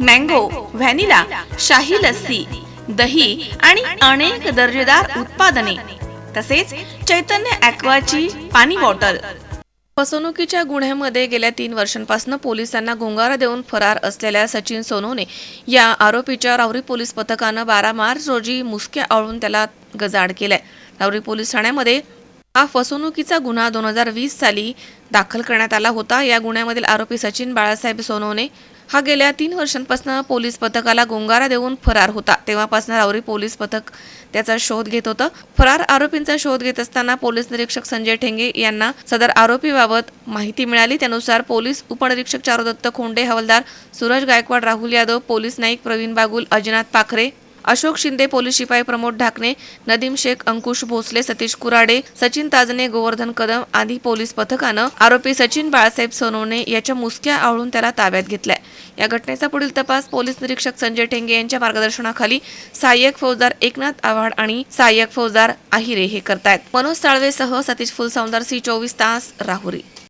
Mango vanilla शाही लस्सी दही आणि अनेक दर्जेदार उत्पादने तसेच चैतन्य ॲक्वाची पाणी बॉटल. फसवणुकीच्या गुन्ह्यामध्ये गेल्या तीन वर्षांपासून पोलिसांना गुंगारा देऊन फरार असलेल्या सचिन सोनोने या आरोपीच्या रावरी पोलीस पथकानं बारा मार्च रोजी मुसक्या आवळून त्याला गजाड केलाय. रावरी पोलीस ठाण्यामध्ये हा फसवणुकीचा गुन्हा दोन हजार वीस साली दाखल करण्यात आला होता. या गुन्ह्यामधील आरोपी सचिन बाळासाहेब सोनवणे हा गेल्या तीन वर्षांपासून पोलीस पथकाला गोंगारा देऊन फरार होता. तेव्हापासून रावरी पोलीस पथक त्याचा शोध घेत होतं. फरार आरोपींचा शोध घेत असताना पोलीस निरीक्षक संजय ठेंगे यांना सदर आरोपीबाबत माहिती मिळाली. त्यानुसार पोलीस उपनिरीक्षक चारुदत्त खोंडे हवालदार सूरज गायकवाड राहुल यादव पोलीस नाईक प्रवीण बागुल अजिनाथ पाखरे अशोक शिंदे पोलीस शिपाई प्रमोद ढाकणे नदीम शेख अंकुश भोसले सतीश कुराडे सचिन ताजने गोवर्धन कदम आदी पोलीस पथकानं आरोपी सचिन बाळासाहेब सोनवणे याच्या मुसक्या आवळून त्याला ताब्यात घेतलाय. या घटनेचा पुढील तपास पोलीस निरीक्षक संजय ठेंगे यांच्या मार्गदर्शनाखाली सहाय्यक फौजदार एकनाथ आव्हाड आणि सहाय्यक फौजदार आहिरे हे करतायत. मनोज साळवेसह सतीश फुलसौंदर सी चोवीस तास राहुरी.